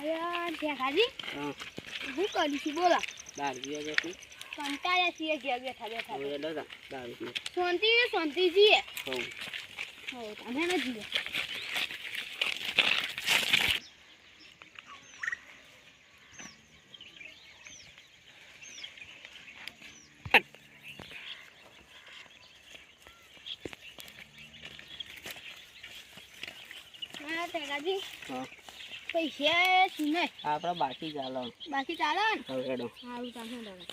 અરે ઠેકાજી હા શું કરીશું બોલો. દારૂ પીવા જશું કંટાળ્યા છીએ ઘેર બેઠા બેઠા. હવે તા દારૂ પીવા શાંતિ શાંતિ જીએ. હોવ હો તમે ન જીએ. હા હા. પૈસા શું નહીં બાકી ચાલો. બાકી ચાલે હવે હેડો. સારું તમે તમે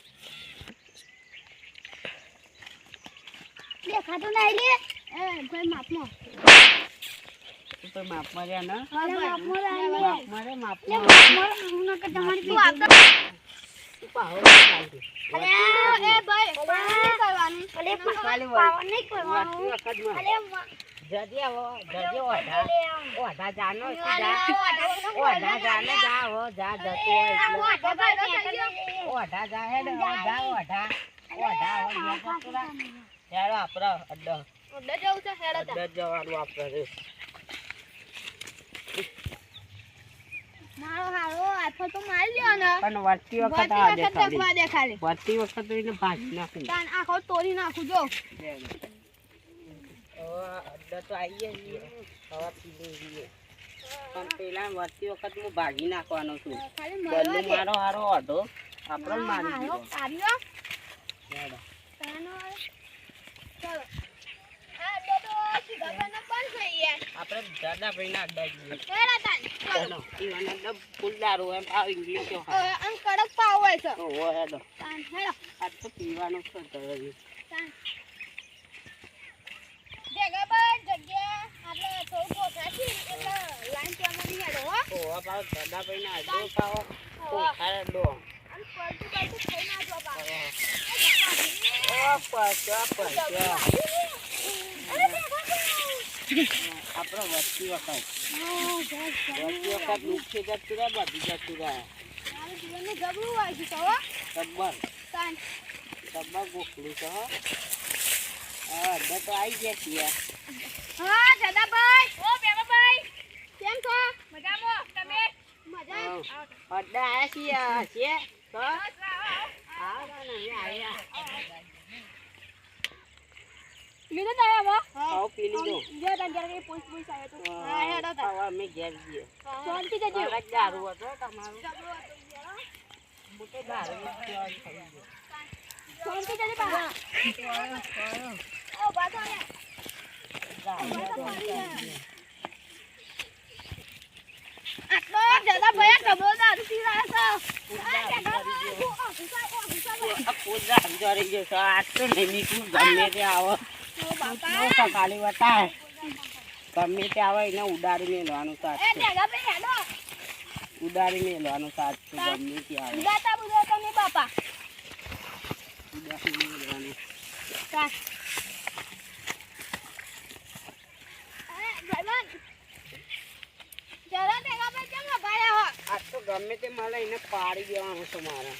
દેખાતું નહીં લે. એ ભાઈ માપમાં તું માપમાં રહ્યા ને. માપમાં લાવી માપમાં રે માપમાં. હું નકર તમારી તું પીઠ પાહો અરે એ ભાઈ પાવન કરવાનું. અરે વાતી કરવાનું અરે જજે હો જજે ઓઢા ઓઢા જાનો તું જા અરે ઓઢા જાને જા હો જા જતો ઓઢા ભાઈ થઈ જા ઓઢા ઓઢા ઓઢા હો જા જતો હેડો આપડે અડ્ડો. ઓઢા જવું છે હેડો અડ્ડો જ જવાનું આપણે મારો હારો આફો તો મારી લ્યો ને. પણ વર્તી વખત આ દે વખત એને ભાંજ નાખું આખો તોડી નાખું જો. અડ્ડો તો આવીએ છીએ. હવે પી લઈએ પણ પેલા વળતી વખત હું ભાગી નાખવાનો છું. મારો હારો અડો આપણો મારી દીધો. આપણે દાદા ભાઈ ના અડ્ડા જઈએ ફૂલદારો એમ આ ઇંગ્લિશ આમ કડક પાવ હોય છે હેડો. હેડો. આ તો પીવાનું છે તો હવે. તાન જગ્યા પર જગ્યા આપણે થોડું ઓછા છીએ એટલે લાઈન પ્રમાણે હેડો ઓહો દાદા ભાઈ ના અડ્ડો પાવો તો. ખારે ડો આપણો વસ્તી વખત વસ્તી વખત નુકસે જતું રહે બધું જતું રહે મારું જબરું ગબ્બર ગોખલું છે હા અડ્ડા તો આવી ગયા છીએ હા દાદાભાઈ ઓ કેમ છો દારૂ હતો તમારું. જબરું હતું. યાર. ગમે તે આવો એને ઉડાડી મેળવાનું સાચું ઉડાડી મેળવાનું સાથ ગમે તે આવે બાપા ઉડાડી મેળવાનું કાસ એ ભાઈબંધ જરા દેખા ભાઈ કેમ લગાયા હો આજ તો ગમે તે મળે એને પાડી દેવાનું છે મારે.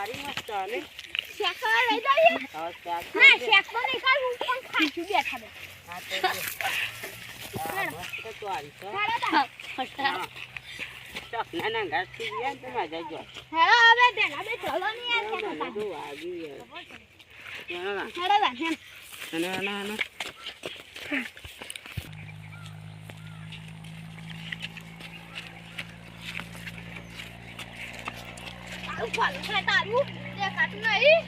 મારી બેઠા બે આ તો જો. આ મસ્ત ચોરી છે હેડો તા ના ના ઘાસથી ગયા ને તો મજા જો હેડો હવે ચલો નહીં યાર શેકો બધું વાગ્યું યાર ના, ના, હેડો તા હેમ ના, ના, ના. તારું? ફાલું થાય તારું દેખાતું નહીં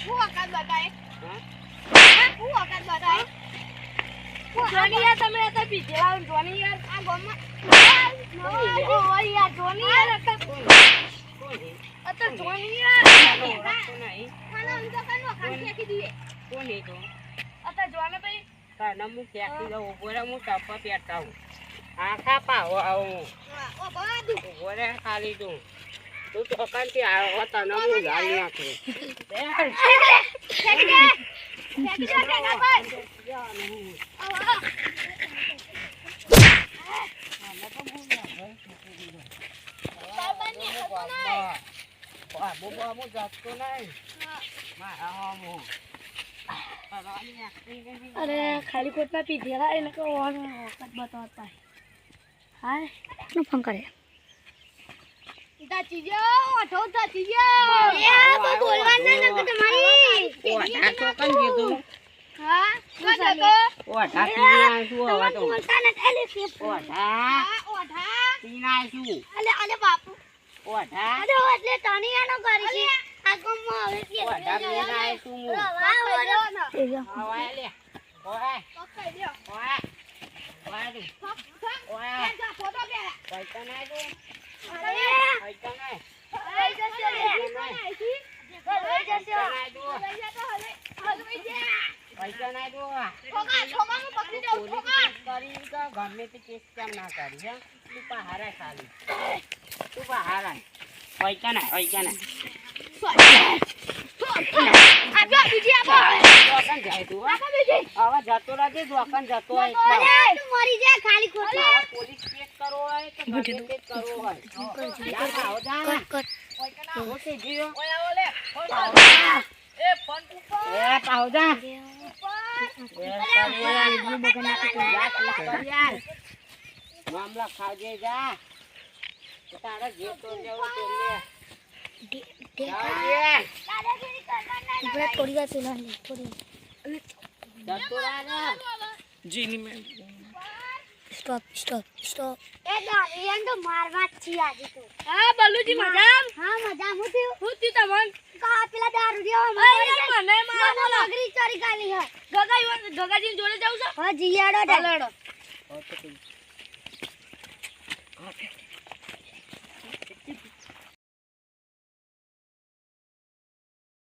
હું વખત બતાય હા? હા, હું વખત બતાય જોની યાર તમે તો પીધે આવો જોની યાર. આ ગોમાં યાર જોની યાર તો હે? તો જોની યાર. ખાના હું. તો કાનો ખાન ફેંકી દીએ. કોણ હે તો? અતા જોને ભાઈ. કાના મુ ફેંકી દઉં. ઓબોરા મુ હું ટપ્પા પહેરતા આવું. આખા પાવો આવું. ઓ બાદુ ઊભો ખાલી તું. તું તો અકાનથી આવ્યો, તને હું ગાળી નાખું. ફેંકી દે. ફેંકી દે કાકા ભાઈ હું ના ને. અરે ખાલી ખોટના પીધેલા એને કહો વખત બતાવતા હાય નો ફોન કરે તાચીજો ઓઠો તાચીજો એ તો બોલવાનું નથી તમારી ઓઢા તો કઈ કીધું? હા? ઓઢા પીને આવીશું હવે તો. બોલતા નથી એલે ફેફ ઓઢા. ઓઠા પીને અલે અલે બાપુ. ઓઢા. અરે એટલે તણિયાનો કરી છે. આ હવે કે ઓઢા પીને આવીશું હું. ઓય લે. ઓય. ઓય. ઓય તું. ઓય. પૈસા ના દે. પૈસા ના. પૈસા ના દો. પોલીસ કેસ કરી કે ગમે તે કેસ કેમ ના કરી હે? તું પહારા ખાલી. તું પહારા. પૈસા ના, પૈસા ના. દુકાન જાય તું, હો. જતો રહેજે, દુકાન જતો હોય એટલે. હવે પોલીસ કેસ કરવો હોય કે ગમે તે કરવો હોય. જા, આવો, જા. આવો તે જીઓ. એ, પાહો જા. એ, તારે જા, તું કરી યાર. મામલા ખાજે જા તારે જે તો લેવું તો લે સ્ટોપ સ્ટોપ સ્ટોપ એ દારિયાન મારવા જ છીએ આજે તો હા મજામ. હા મજામ. હું થયું? હું થયું તમન કા પેલા દારૂ દેવા મને મને નગરી ચોરી કાલી હે ગગા ગગાજી જોડે જાવ છો હા જીયાડો ડાલેડો ઓકે તું-